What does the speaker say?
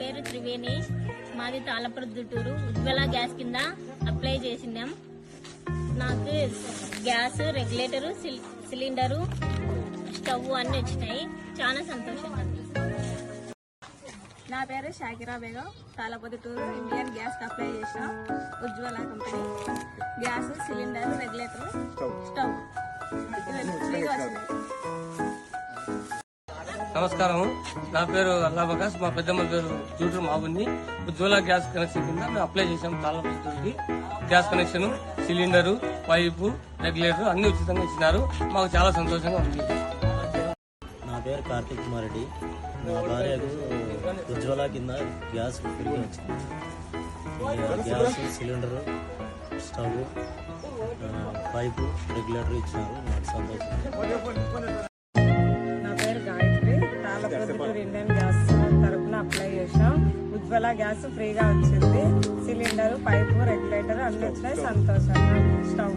పేరు త్రివేణి. మాది తాళప్రొద్దుటూరు. ఉజ్వల గ్యాస్ కింద అప్లై చేసినాం నాకు గ్యాస్ రెగ్యులేటరు సిల్- సిలిండరు స్టవ్ అన్ని వచ్చినాయి. చాలా సంతోషంగా ఉంది. నా పేరు Shakira Begum. Talapodduturu Indian gas apply చేసిన Ujjwala company. Gas cylinder regulator stove. ఫ్రీగా వచ్చినాయి. నమస్కారం నా పేరు అల్లాబకాస్ మా పెద్దమ్మ పేరు జూటర్ మాబుని ఉజ్వల గ్యాస్ కనెక్షన్ కింద మేము అప్లై చేసాం తాళపతికి gas connection cylinder pipe regulator అన్ని ఉచితంగా ఇచ్చినారు. మాకు చాలా సంతోషంగా ఉంది. నా పేరు కార్తీక్ కుమార్ రెడ్డి. మా భార్యకు ఉజ్వల కింద గ్యాస్ ఫ్రీ వచ్చింది. Gas cylinder stove pipe regulator ఇచ్చినారు. మాకు సంతోషం. ఇండియన్ గ్యాస్ తరపున అప్లై చేసాం ఉజ్వల గ్యాస్ ఫ్రీగా వచ్చింది. సిలిండర్ పైపు రెగ్యులేటర్ అన్ని వచ్చినాయి. సంతోషంగా స్టవ్